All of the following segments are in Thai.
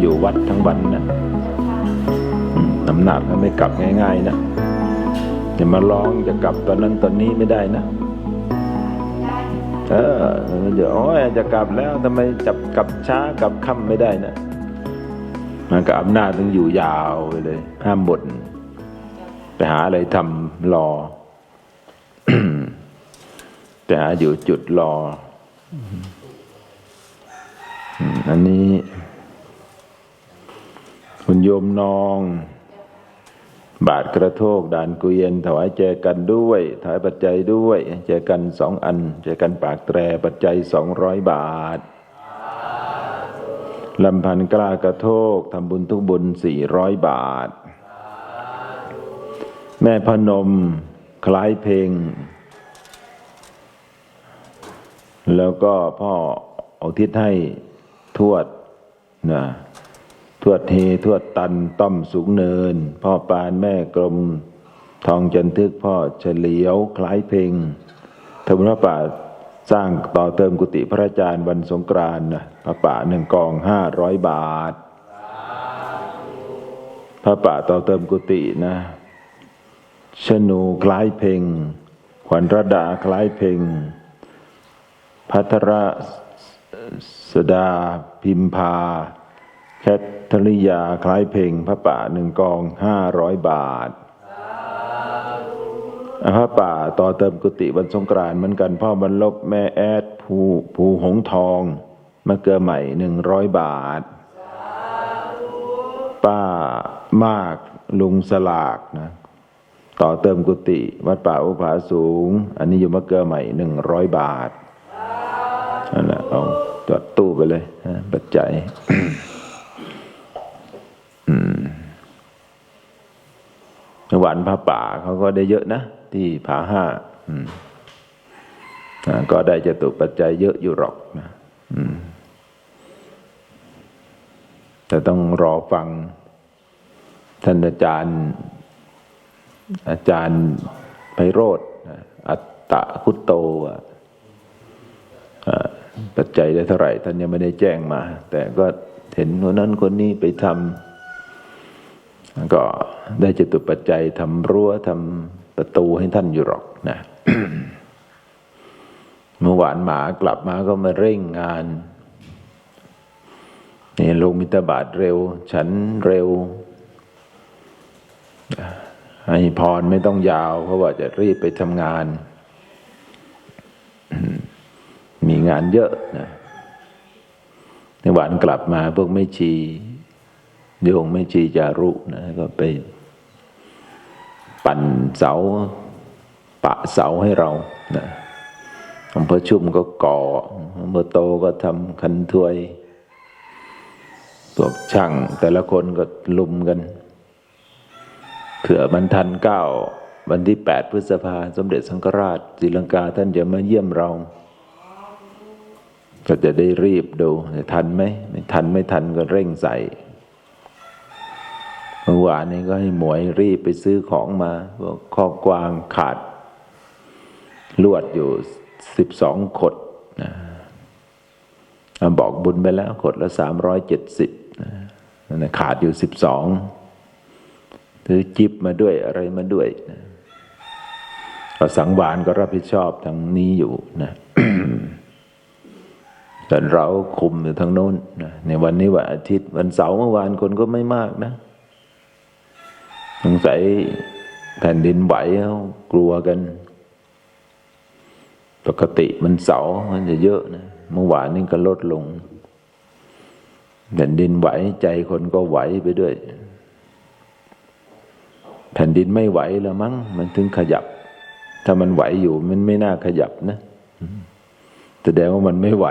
อยู่วัดทั้งวันนะอืมอำนาจมันไม่กลับง่าย ๆ นะอย่ามาร้องจะกลับตอนนั้นตอนนี้ไม่ได้นะ เออเดี๋ยวโอ้ยจะกลับแล้วทำไมจับกลับช้ากลับค่ำไม่ได้นะมันกับอำนาจต้องอยู่ยาวไปเลย ห้ามบ่นไปหาอะไรทำรอไปหาอยู่จุดรออันนี้ คุณโยมนอง บาทกระโทกด่านเกวียน ถวายแจกันด้วยถวายปัจจัยด้วย แจกันสองอัน แจกันปากแตรปัจจัยสองร้อยบาทลำพันกล้ากระโทกทำบุญทุกบุญสี่ร้อยบาท แม่พนม คล้ายเพลง แล้วก็พ่อเอาทิศให้ทวดนะ ทวดเฮทวดตันต้อมสูงเนิน พ่อปานแม่กลม ทองจันทึกพ่อเฉลียวคล้ายเพลงทำพรป่าสร้างต่อเติมกุฏิพระอาจารย์วันสงกรานต์นะพระป่าหนึ่งกองห้าร้อยบาท พระป่าต่อเติมกุฏินะชนูคล้ายเพลงขวัญระดาคล้ายเพลงพัทรสดาพิมพา แคทริยาคล้ายเพลงพระป่าหนึ่งกองห้าร้อยบาทพระป่าต่อเติมกุฏิวันสงกรานเหมือนกันพ่อบรรลบแม่แอดภูภูหงทองมะเกลือใหม่หนึ่งร้อยบาท ป้ามากลุงสลากนะต่อเติมกุฏิวัดป่าอุภาสูง อันนี้อยู่มะเกลือใหม่หนึ่งร้อยบาทนั่นแหละเอาจอดตู้ไปเลยนะปัจจัย อืม หวานผ้าป่าเขาก็ได้เยอะนะ ที่ผาห้าก็ได้จตุปัจจัยเยอะอยู่หรอกนะแต่ต้องรอฟังท่านอาจารย์ อาจารย์ไพโรธอัตตะคุตโตปัจจัยได้เท่าไหร่ ท่านยังไม่ได้แจ้งมา แต่ก็เห็นคนนั้นคนนี้ไปทำ ก็ได้จตุปัจจัยทำรั้วทำประตูให้ท่านอยู่หรอกนะเมื่อวานหมากลับมาก็มาเร่งงานนี่ลงมิตรบาทเร็ว ฉันเร็วให้พรไม่ต้องยาว เพราะว่าจะรีบไปทำงาน มีงานเยอะนะในหวานกลับมาพวกไม่ชี โยงไม่ชีจารุนะก็ไปปั่นเสา ปะเสาให้เรานะอำเภอชุมก็ก่ออำเภอโตก็ทำคันถวยพวกช่างแต่ละคนก็ลุมกัน เผื่อมันทันเก้าวันที่แปดพฤษภาสมเด็จสังฆราชศรีลังกาท่านจะมาเยี่ยมเรา ก็จะได้รีบดูทันไหมไม่ทันไม่ทันก็เร่งใส่ วานนี้ก็ให้หมวยรีบไปซื้อของมาบอกข้อกวางขาด ลวดอยู่สิบสองขดนะบอกบุญไปแล้วขดละสามร้อยเจ็ดสิบนะขาดอยู่สิบสองถือจิบมาด้วยอะไรมาด้วยนะก็สังวานก็รับผิดชอบทางนี้อยู่นะแต่เราคุมอยู่ทางโน้นนะในวันนี้วันอาทิตย์วันเสาร์เมื่อวานคนก็ไม่มากนะ สงสัยแผ่นดินไหวเขากลัวกัน ปกติมันเสามันจะเยอะนะเมื่อวานนี้ก็ลดลงแผ่นดินไหวใจคนก็ไหวไปด้วย แผ่นดินไม่ไหวแล้วมั้งมันถึงขยับ ถ้ามันไหวอยู่มันไม่น่าขยับนะแสดงว่ามันไม่ไหว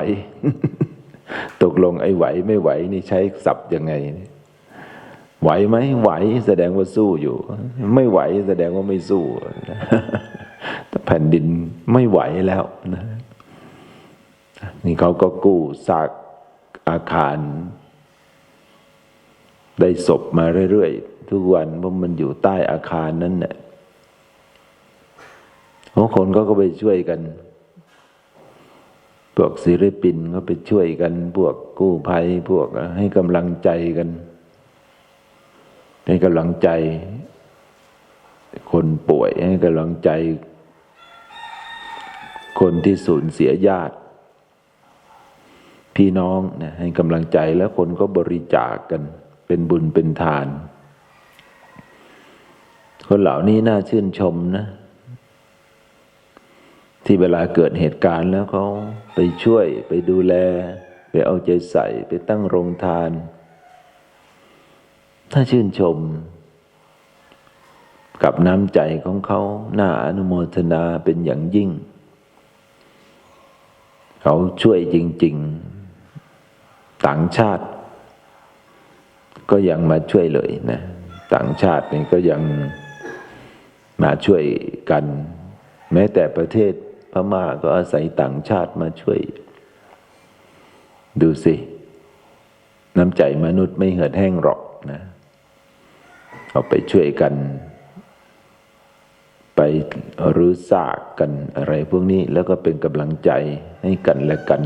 ตกลงไอ้ไหวไม่ไหวนี่ใช้ศัพท์ยังไง ไหวไหมไหวแสดงว่าสู้อยู่ ไม่ไหวแสดงว่าไม่สู้แต่แผ่นดินไม่ไหวแล้วนะนี่เขาก็กู้ซากอาคาร ได้ศพมาเรื่อยๆ ทุกวันเพราะมันอยู่ใต้อาคารนั้นเนี่ยคนก็ก็ไปช่วยกันพวกศิลปินก็ไปช่วยกัน พวกกู้ภัย พวกให้กำลังใจกัน ให้กำลังใจ คนป่วย ให้กำลังใจ คนที่สูญเสียญาติ พี่น้องนะให้กำลังใจแล้วคนก็บริจาคกันเป็นบุญเป็นทาน คนเหล่านี้น่าชื่นชมนะ ที่เวลาเกิดเหตุการณ์แล้วเขาไปช่วยไปดูแล ไปเอาใจใส่ไปตั้งโรงทาน ถ้าชื่นชม กับน้ำใจของเขาหน่าอนุโมทนาเป็นอย่างยิ่ง เขาช่วยจริง ๆ ต่างชาติ ก็ยังมาช่วยเลยนะ ต่างชาตินี่ก็ยังมาช่วยกัน แม้แต่ประเทศพม่าก็อาศัยต่างชาติมาช่วย ดูสิ น้ำใจมนุษย์ไม่เหือดแห้งหรอกนะ เอาไปช่วยกัน ไปรื้อซากกันอะไรพวกนี้แล้วก็เป็นกำลังใจให้กันและกัน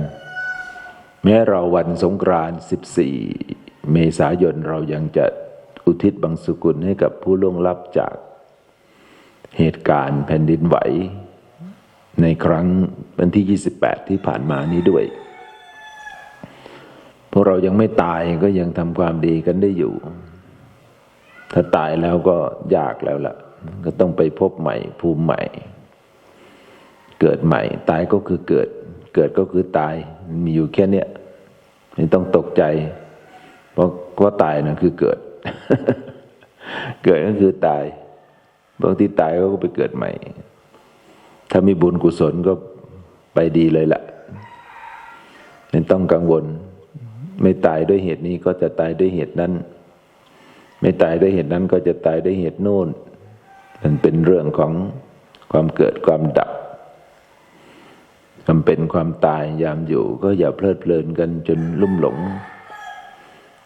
แม้เราวันสงกรานต์14 เมษายนเรายังจะอุทิศบังสุกุลให้กับผู้ล่วงลับจากเหตุการณ์แผ่นดินไหว ในครั้งวันที่ 28 ที่ผ่านมานี้ด้วย พวกเรายังไม่ตายก็ยังทำความดีกันได้อยู่ ถ้าตายแล้วก็ยากแล้วล่ะ ก็ต้องไปพบใหม่ ภูมิใหม่ เกิดใหม่ ตายก็คือเกิด เกิดก็คือตาย มีอยู่แค่เนี้ยไม่ต้องตกใจ เพราะว่าตายนั่นคือเกิด เกิดก็คือตายบางทีตายก็ไปเกิดใหม่ ถ้ามีบุญกุศลก็ไปดีเลยละ่ะไม่ต้องกังวล ไม่ตายด้วยเหตุนี้ก็จะตายด้วยเหตุนั้น ไม่ตายด้วยเหตุนั้นก็จะตายด้วยเหตุโน้นมันเป็นเรื่องของความเกิดความดับมันเป็นความตายยามอยู่ ก็อย่าเพลิดเพลินกันจนลุ่มหลง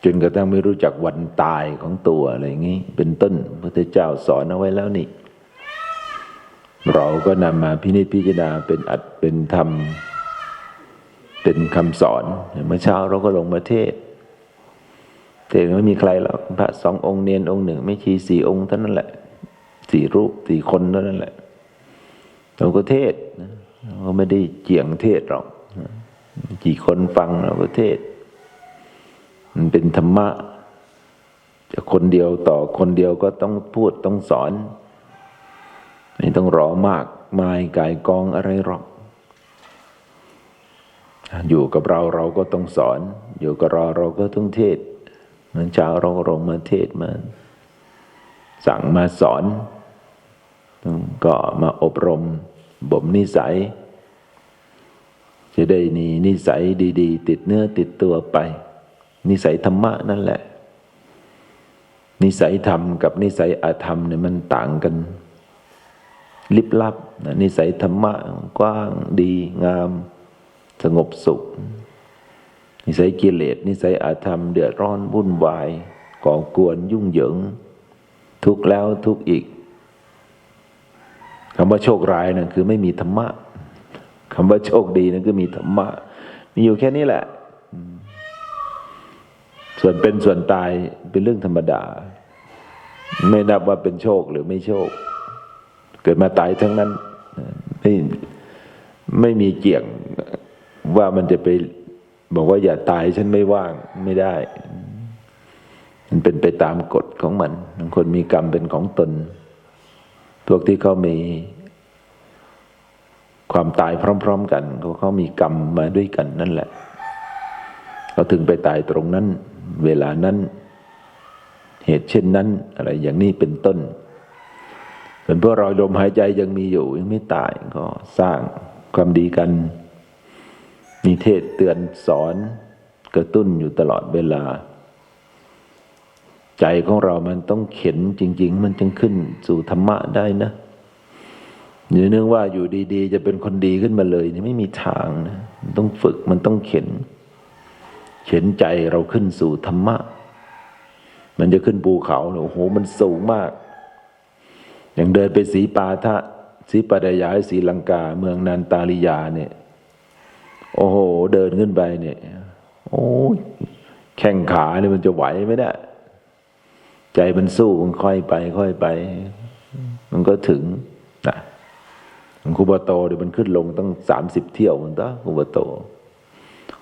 จนกระทั่งไม่รู้จักวันตายของตัวอะไรอย่างนี้ เป็นต้นพระเจ้าสอนเอาไว้แล้วนี่ เราก็นำมาพินิจพิจารณาเป็นอัดเป็นธรรม เป็นคำสอน เมื่อเช้าเราก็ลงมาเทศ เทศไม่มีใครหรอกพระสององค์เนียนองค์หนึ่ง ไม่ชีสี่องค์เท่านั้นแหละสี่รูปสี่คนเท่านั้นแหละเราก็เทศนะเราไม่ได้เจียงเทศหรอกกี่คนฟังเราก็เทศ มันเป็นธรรมะจะคนเดียวต่อคนเดียวก็ต้องพูดต้องสอนไม่ต้องรอมากมายกายกองอะไรหรอก อยู่กับเราเราก็ต้องสอน อยู่กับเราเราก็ต้องเทศ มันเช้าเราก็ลงมาเทศมา สั่งมาสอน ก็มาอบรมบ่มนิสัย จะได้นีนิสัยดี ๆ ติดเนื้อติดตัวไป นิสัยธรรมะนั่นแหละ นิสัยธรรมกับนิสัยอาธรรมเนี่ยมันต่างกัน ลิบลับนะนิสัยธรรมะกว้างดีงาม สงบสุข นิสัยกิเลสนิสัยอาธรรมเดือดร้อนวุ่นวายก่อกวนยุ่งเหยิง ทุกแล้วทุกอีกคำว่าโชคร้ายนั่นคือไม่มีธรรมะคำว่าโชคดีนั่นคือมีธรรมะ มีอยู่แค่นี้แหละ ส่วนเป็นส่วนตายเป็นเรื่องธรรมดา ไม่นับว่าเป็นโชคหรือไม่โชค เกิดมาตายทั้งนั้น ไม่ไม่มีเกี่ยงว่ามันจะไป บอกว่าอย่าตายฉันไม่ว่างไม่ได้ มันเป็นไปตามกฎของมันบางคนมีกรรมเป็นของตน พวกที่เขามีความตายพร้อม ๆ กันเขาเขามีกรรมมาด้วยกันนั่นแหละเขาถึงไปตายตรงนั้น เวลานั้น เหตุเช่นนั้น อะไรอย่างนี้เป็นต้นเป็นเพราะเราลมหายใจยังมีอยู่ยังไม่ตายก็สร้างความดีกัน มีเทศเตือนสอนกระตุ้นอยู่ตลอดเวลา ใจของเรามันต้องเข็นจริง ๆ มันจึงขึ้นสู่ธรรมะได้นะอย่านึกว่าอยู่ดี ๆ จะเป็นคนดีขึ้นมาเลยนี่ไม่มีทางนะมันต้องฝึกมันต้องเข็น เข็นใจเราขึ้นสู่ธรรมะ มันจะขึ้นภูเขาโอ้โห มันสูงมาก อย่างเดินไปสีปาทะสีปดายายสีลังกา เมืองนันตาลิยาเนี่ย โโอ้โห เดินขึ้นไปเนี่ย โอ้ยแข้งขาเนี่ยมันจะไหวไหมเนี่ยใจมันสู้มันค่อยไป ค่อยไป มันก็ถึงนะคูบาโตเดี๋ยวมันขึ้นลงตั้งสามสิบเที่ยวมันต้องคูบาโต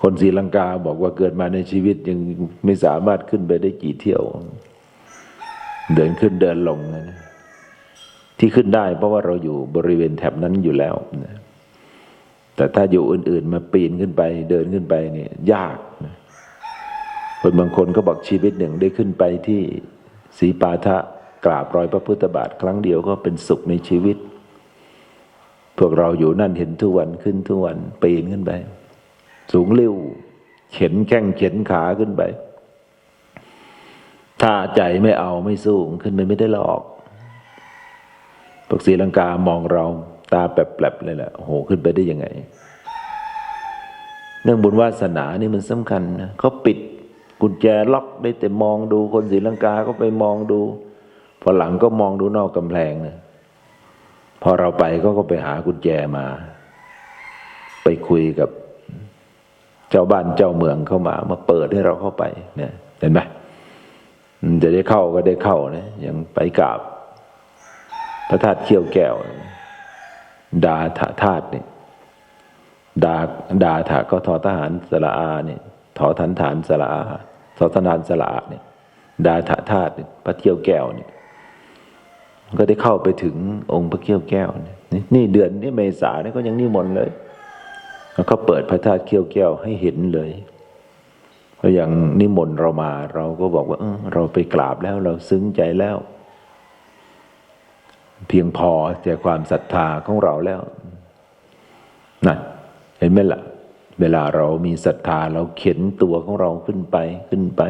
คนศรีลังกาบอกว่าเกิดมาในชีวิตยังไม่สามารถขึ้นไปได้กี่เที่ยว เดินขึ้นเดินลงนะที่ขึ้นได้เพราะว่าเราอยู่บริเวณแถบนั้นอยู่แล้วนะ แต่ถ้าอยู่อื่น ๆ มาปีนขึ้นไป เดินขึ้นไปเนี่ย ยากนะคนบางคนก็บอกชีวิตหนึ่งได้ขึ้นไปที่สีปาทะกราบรอยพระพุทธบาทครั้งเดียวก็เป็นสุขในชีวิต พวกเราอยู่นั่นเห็นทุกวันขึ้นทุกวันปีนขึ้นไป สูงเร็วเข็นแข้งเข็นขาขึ้นไป ถ้าใจไม่เอาไม่สู้ขึ้นไปไม่ได้หรอกพวกศรีลังกามองเรา ตาแปลบๆเลยแหละโหขึ้นไปได้ยังไง เรื่องบุญวาสนานี่มันสำคัญนะเขาปิดกุญแจล็อกได้แต่มองดูคนศรีลังกาก็ไปมองดู พอหลังก็มองดูนอกกำแพงนะพอเราไปก็ก็ไปหากุญแจมา ไปคุยกับเจ้าบ้านเจ้าเมืองเข้ามา มาเปิดให้เราเข้าไปเนี่ยเห็นไหมจะได้เข้าก็ได้เข้านะยังไปกราบพระธาตุเขี้ยวแก้ว ดาถาธาตุเนี่ยดาดาถาก็ทอทหารสระอาเนี่ยทอทันฐานสระอาทอทนานสระอาเนี่ยดาถาธาตุพระเที่ยวแก้วเนี่ยก็ได้เข้าไปถึงองค์พระเขี้ยวแก้วเนี่ยนี่เดือนนี้เมษาเนี่ยก็ยังนิมนต์เลยแล้วก็เปิดพระธาตุเขี้ยวแก้วให้เห็นเลยพราะอย่างนิมนต์เรามา เราก็บอกว่าเออเราไปกราบแล้วเราซึ้งใจแล้ว เพียงพอแก่ความศรัทธาของเราแล้วนั่นเห็นไหมละ่ะ เวลาเรามีศรัทธาเราเข็นตัวของเราขึ้นไปขึ้นไป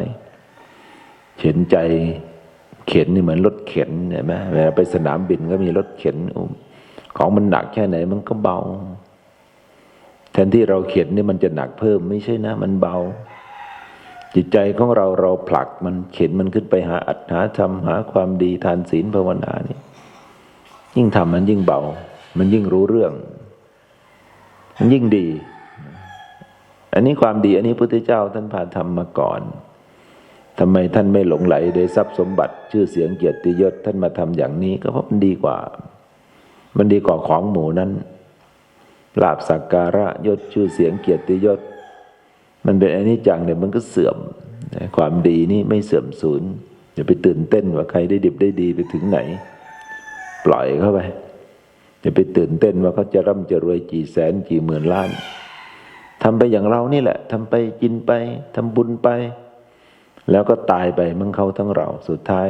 เข็นใจเข็นนี่เหมือนรถเข็นเห็นไหมเวลาไปสนามบินก็มีรถเข็นของมันหนักแค่ไหนมันก็เบา แทนที่เราเข็นนี่มันจะหนักเพิ่มไม่ใช่นะ มันเบา จิตใจของเราเราผลักมันเข็นมันขึ้นไปหาอัตหาธรรมหาความดีทานศีลภาวนานี่ ยิ่งทำมันยิ่งเบา มันยิ่งรู้เรื่อง มันยิ่งดี อันนี้ความดี อันนี้พุทธเจ้าท่านพานทำมาก่อนทำไมท่านไม่หลงไหลโดยทรัพย์สมบัติ ชื่อเสียงเกียรติยศท่านมาทำอย่างนี้ ก็เพราะมันดีกว่า มันดีกว่าของหมูนั้นลาบสักการะยศชื่อเสียงเกียรติยศ มันเป็นอันนี้จังเนี่ยมันก็เสื่อมความดีนี่ไม่เสื่อมสูญอย่าไปตื่นเต้นว่าใครได้ดิบได้ดีไปถึงไหน ปล่อยเข้าไปอย่าไปตื่นเต้นว่าเขาจะร่ำจะรวยกี่แสนกี่หมื่นล้านทำไปอย่างเรานี่แหละทำไปกินไปทำบุญไป แล้วก็ตายไปมันเขาทั้งเรา สุดท้าย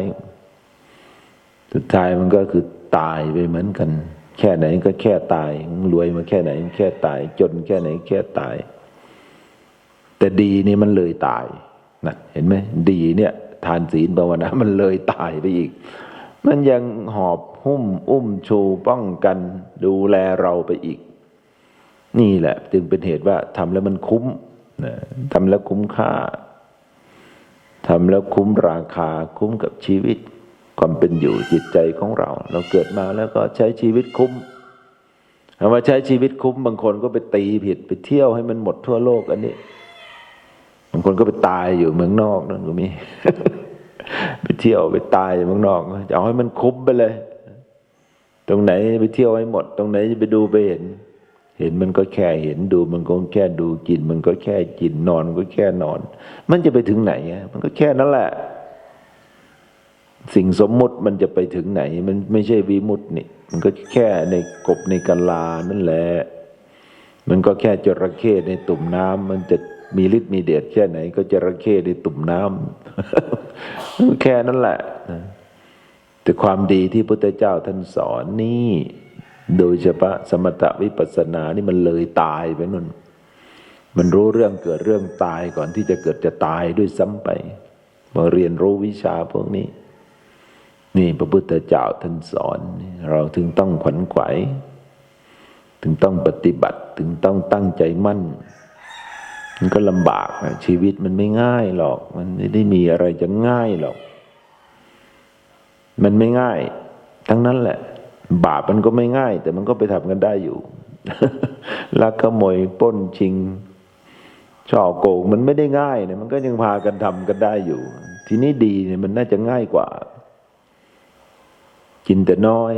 สุดท้ายมันก็คือตายไปเหมือนกัน แค่ไหนก็แค่ตายรวยมาแค่ไหน แค่ตาย จนแค่ไหน แค่ตาย แต่ดีนี่มันเลยตายนะเห็นไหมดีเนี่ย ทานศีลภาวนามันเลยตายไปอีก มันยังหอบ หุ้มอุ้มชูป้องกันดูแลเราไปอีก นี่แหละ จึงเป็นเหตุว่าทำแล้วมันคุ้มทำแล้วคุ้มค่าทำแล้วคุ้มราคาคุ้มกับชีวิต ความเป็นอยู่จิตใจของเรา เราเกิดมาแล้วก็ใช้ชีวิตคุ้มเอามาใช้ชีวิตคุ้ม บางคนก็ไปตีผิดไปเที่ยวให้มันหมดทั่วโลกอันนี้บางคนก็ไปตายอยู่เมืองนอกนั่นก็มี ไปเที่ยวไปตายอยู่เมืองนอกจะเอาให้มันคุ้มไปเลย ตรงไหนไปเที่ยวให้หมด ตรงไหนจะไปดูไปเห็น เห็นมันก็แค่เห็นดู มันก็แค่ดูกิน มันก็แค่กินนอนก็แค่นอน มันจะไปถึงไหนอะมันก็แค่นั้นแหละ สิ่งสมมุติมันจะไปถึงไหน มันไม่ใช่วิมุตินี่มันก็แค่ในกบในกาลานั่นแหละ มันก็แค่จระเข้ในตุ่มน้ำมันจะมีฤทธิ์มีเดชแค่ไหน ก็จระเข้ในตุ่มน้ำแค่นั้นแหละ แต่ความดีที่พุทธเจ้าท่านสอนนี่โดยเฉพาะสมถะวิปัสสนานี่มันเลยตายไปนั่น มันรู้เรื่องเกิดเรื่องตายก่อนที่จะเกิดจะตายด้วยซ้ำไป มาเรียนรู้วิชาพวกนี้ นี่พระพุทธเจ้าท่านสอน เราถึงต้องขวัญขวายถึงต้องปฏิบัติถึงต้องตั้งใจมั่น มันก็ลำบากชีวิตมันไม่ง่ายหรอก มันไม่ได้มีอะไรจะง่ายหรอก มันไม่ง่าย ทั้งนั้นแหละ บาปมันก็ไม่ง่าย แต่มันก็ไปทำกันได้อยู่ลักขโมยปล้นชิงช่อโกงมันไม่ได้ง่ายเนี่ยมันก็ยังพากันทำกันได้อยู่ ทีนี้ดีเนี่ยมันน่าจะง่ายกว่า กินแต่น้อย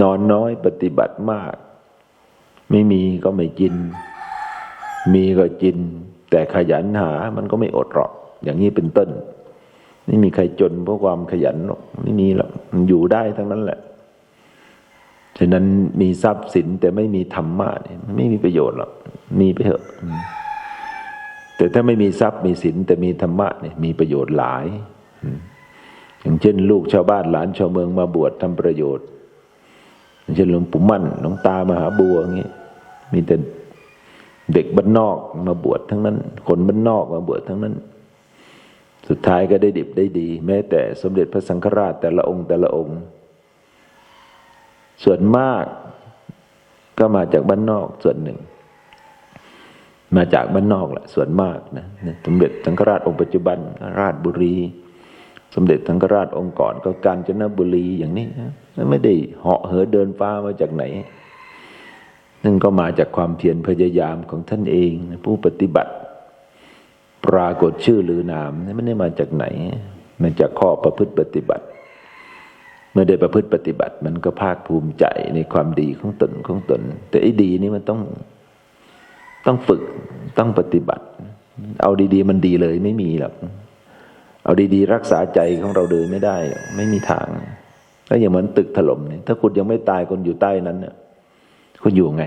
นอนน้อยปฏิบัติมาก ไม่มีก็ไม่กิน มีก็กิน แต่ขยันหามันก็ไม่อดหรอก อย่างนี้เป็นต้น ไม่มีใครจนเพราะความขยันหรอกไม่มีหรอกมันอยู่ได้ทั้งนั้นแหละ ฉะนั้นมีทรัพย์สินแต่ไม่มีธรรมะเนี่ยไม่มีประโยชน์หรอกมีไปเถอะ แต่ถ้าไม่มีทรัพย์มีสินแต่มีธรรมะเนี่ยมีประโยชน์หลายอย่างเช่น ลูกชาวบ้านหลานชาวเมืองมาบวชทำประโยชน์อย่างเช่นหลวงปู่มั่นหลวงตามหาบัวอย่างนี้มีแต่เด็กบ้านนอกมาบวชทั้งนั้น คนบ้านนอกมาบวชทั้งนั้น สุดท้ายก็ได้ดิบได้ดี แม้แต่สมเด็จพระสังฆราชแต่ละองค์แต่ละองค์ ส่วนมากก็มาจากบ้านนอกส่วนหนึ่ง มาจากบ้านนอกแหละส่วนมากนะสมเด็จสังฆราชองค์ปัจจุบันราชบุรี สมเด็จสังฆราชองค์ก่อนก็กาญจนบุรีอย่างนี้นะไม่ได้เหาะเหินเดินฟ้ามาจากไหนนั่นก็มาจากความเพียรพยายามของท่านเอง ผู้ปฏิบัติ ปรากฏชื่อหรือนามนี่ม่ได้มาจากไหนมาจากข้อประพฤติปฏิบัติ เมื่อได้ประพฤติปฏิบัติ มันก็ภาคภูมิใจในความดีของตนของตน แต่ไอ้ดีนี่มันต้องต้องฝึกต้องปฏิบัติ เอาดี ๆ มันดีเลยไม่มีหรอกเอาดีๆ รักษาใจของเราเลยไม่ได้ ไม่มีทางก็อย่างเหมือนตึกถล่มเนี่ยถ้าคุณยังไม่ตายคนอยู่ใต้นั้นเนี่ยคุณอยู่ไง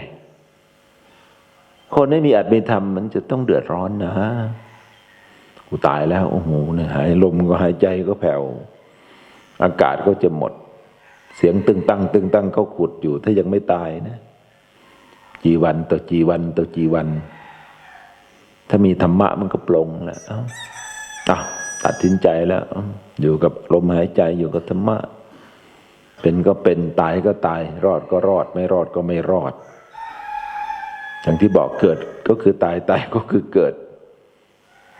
คนไม่มีอัตมีธรรมมันจะต้องเดือดร้อนนะ กูตายแล้วโอ้โหเนี่ยหายลมก็หายใจก็แผ่วอากาศก็จะหมด เสียงตึงตังตึงตังเขาขุดอยู่ ถ้ายังไม่ตายนะจีวันต่อจีวันต่อจีวัน ถ้ามีธรรมะมันก็ปลงแล้วเอ้าตัดสินใจแล้ว อยู่กับลมหายใจอยู่กับธรรมะ เป็นก็เป็นตายก็ตาย รอดก็รอด ไม่รอดก็ไม่รอดอย่างที่บอกเกิดก็คือตายตายก็คือเกิด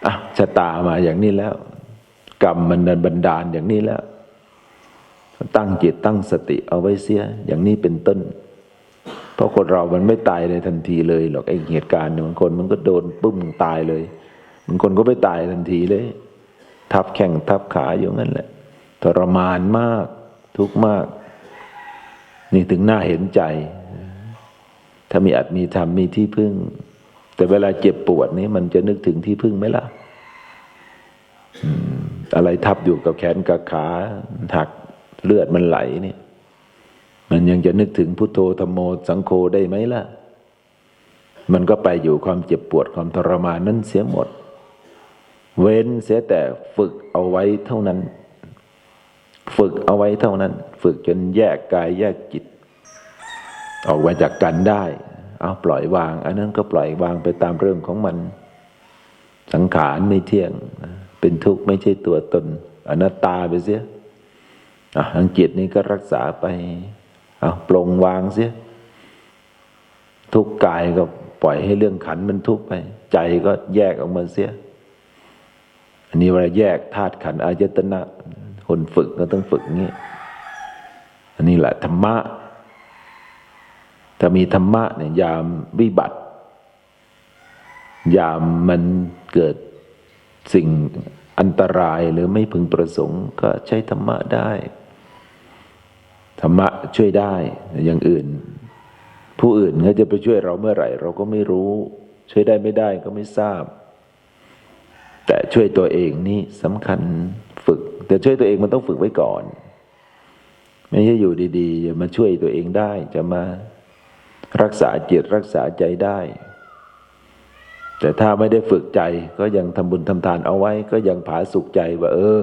อะชะตามาอย่างนี้แล้ว กรรมมันบันดาลอย่างนี้แล้ว ตั้งจิตตั้งสติเอาไว้เสีย อย่างนี้เป็นต้น เพราะคนเรามันไม่ตายในทันทีเลยหรอกไอ้เหตุการณ์บางคนมันก็โดนปุ้มตายเลยบางคนก็ไม่ตายทันทีเลย ทับแข่งทับขาอยู่งั้นแหละทรมานมาก ทุกมาก นี่ถึงน่าเห็นใจ ถ้ามีอัตมีธรรมมีที่พึ่ง แต่เวลาเจ็บปวดนี่มันจะนึกถึงที่พึ่งไหมล่ะ อะไรทับอยู่กับแขนกับขาหักเลือดมันไหลเนี่ยมันยังจะนึกถึงพุทโธธรรมโมสังโฆได้ไหมล่ะ มันก็ไปอยู่ความเจ็บปวดความทรมานนั้นเสียหมด เว้นเสียแต่ฝึกเอาไว้เท่านั้น ฝึกเอาไว้เท่านั้น ฝึกจนแยกกายแยกจิต ออกมาจากกันได้ เอาปล่อยวาง อันนั้นก็ปล่อยวางไปตามเรื่องของมัน สังขารไม่เที่ยง เป็นทุกข์ไม่ใช่ตัวตนอนัตตาไปเสียอะทางจิตนี้ก็รักษาไปเอาปลงวางเสีย ทุกกายก็ปล่อยให้เรื่องขันมันทุกไป ใจก็แยกออกมาเสีย อันนี้เวลาแยกธาตุขันอายตนะคนฝึกก็ต้องฝึกงี้ อันนี้แหละธรรมะถ้ามีธรรมะเนี่ยยามวิบัติ ยามมันเกิด สิ่งอันตรายหรือไม่พึงประสงค์ ก็ใช้ธรรมะได้ ธรรมะช่วยได้อย่างอื่น ผู้อื่นเขาจะไปช่วยเราเมื่อไหร่ เราก็ไม่รู้ ช่วยได้ไม่ได้ก็ไม่ทราบ แต่ช่วยตัวเองนี่สำคัญฝึก แต่ช่วยตัวเองมันต้องฝึกไว้ก่อน ไม่ใช่อยู่ดีๆจะมาช่วยตัวเองได้จะมารักษาจิตรักษาใจได้ แต่ถ้าไม่ได้ฝึกใจก็ยังทำบุญทำทานเอาไว้ ก็ยังผาสุขใจว่า เออ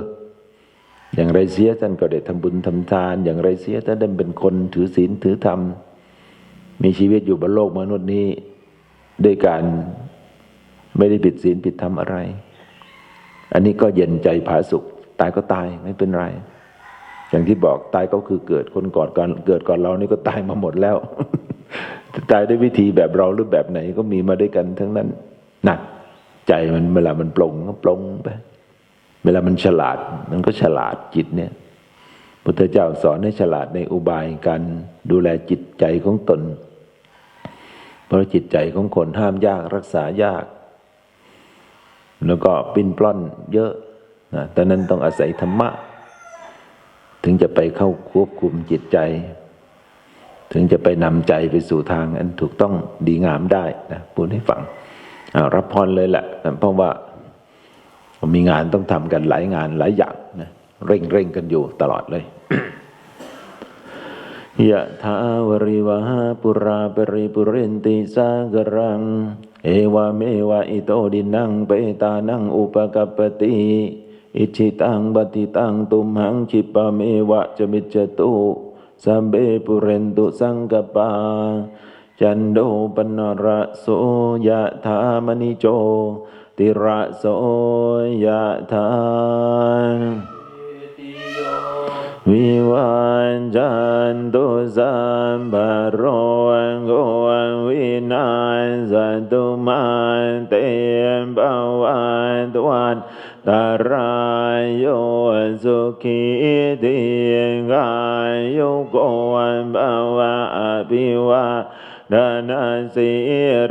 อย่างไรเสียท่านก็ได้ทำบุญทำทาน อย่างไรเสียท่านได้เป็นคนถือศีลถือธรรม มีชีวิตอยู่บนโลกมนุษย์นี้ ด้วยการไม่ได้ผิดศีลผิดธรรมอะไร อันนี้ก็เย็นใจผาสุข ตายก็ตายไม่เป็นไร อย่างที่บอกตายก็คือเกิดคนก่อนก่อนเกิดก่อนเรานี่ก็ตายมาหมดแล้วตายด้วยวิธีแบบเราหรือแบบไหนก็มีมาด้วยกันทั้งนั้น หนักใจมันเวลามันปลงก็ปลงไป เวลามันฉลาด มันก็ฉลาดจิตเนี่ยพุทธเจ้าสอนให้ฉลาดในอุบายการดูแลจิตใจของตน เพราะจิตใจของคนห้ามยากรักษายาก แล้วก็ปิ้นปล้อนเยอะนะแต่นั้นต้องอาศัยธรรมะ ถึงจะไปเข้าควบคุมจิตใจ ถึงจะไปนำใจไปสู่ทางอันถูกต้องดีงามได้นะพูดให้ฟัง รับพรเลยแหละเพราะว่ามีงานต้องทำกันหลายงานหลายอย่างนะเร่งเร่งกันอยู่ตลอดเลยยะถาวริวหาปุราปริปุเรนติสากรัง เอวาเมวะอิโตดินังเปตานังอุปกัปปติอิชิตังปฏิตังตุมหังชิปะเมวะจมิจตุสัมเบปุเรนตุสังกปา จันโดปนระโสยะธามณิโจ ติระโสยะธาวิวันจันตุสัมบโรโกวินาสตุมันเตมปวันตวันตารายโยสุขีติกายโยโกวันภวะอภิวา ดานาสิ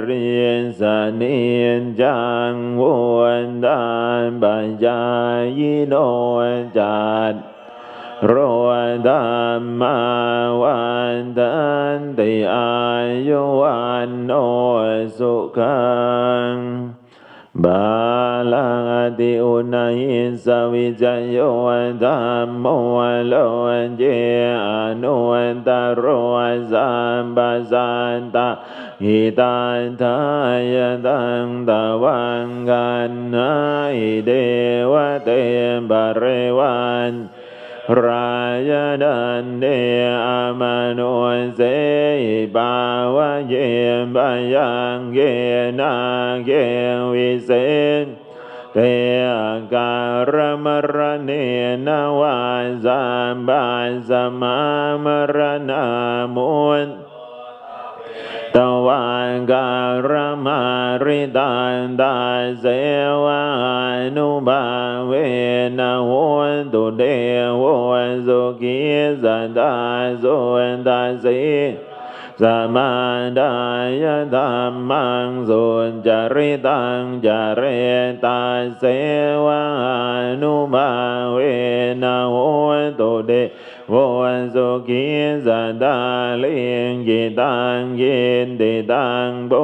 เรียนสนินจังวนดานปัญญายิโนจัดโรธรรมาวันตันติอายุวันโนสุขัง บาลังอติอุนัยสวิจโยธรรมโมโลเจอนุตโรสัมปสันตาหิตันทายตังตะวังกันนาเดวเตบะเรวัน รายดันเดอามโนุเสบาวะเยบายังเกนาเกวิเศษเตการมรเนนวาสามบาสมามรณามุน ตวันการมาริตันตาเสวานุบาเวนะโหตุเดโวสุขีสันตาสุนตาสี สมาดายธรรมังสุนจริตังจเรตาเสวานุบาเวนะโหตุเดโวสุขีสันตาเลียงกิตังยินติตังปุ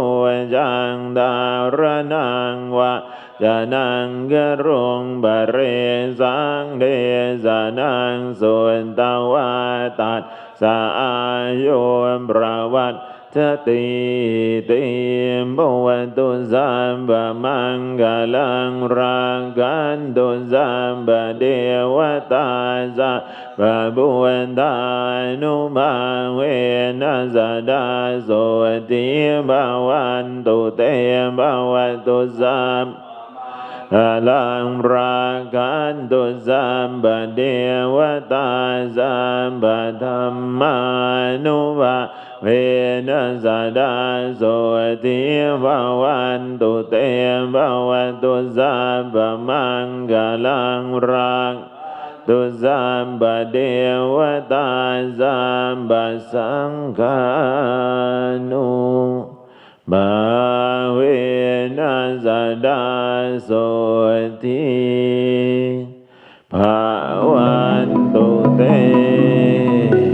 จังดารนังวะจานังกรงบะเรสังเดสนังสุนตวาตัด สายุมประวัติทติติบวันตุสัมบะมังกาลังรังกันตุสัมบะเดวตาสะบะบุวันตานุมาเวนัสดาโสติบาวันตุเตบาวันตุสัม อาลังรากันตุสัมปเดวตาสัมปธรรมานุวะเวนัสดาโสติภาวันตุเตภาวันตุสัมปมังกลังรังตุสัมปเดวตาสัมปสังฆานุ bà huyên giả đa sổ thi. Phạ hoàn tu tế.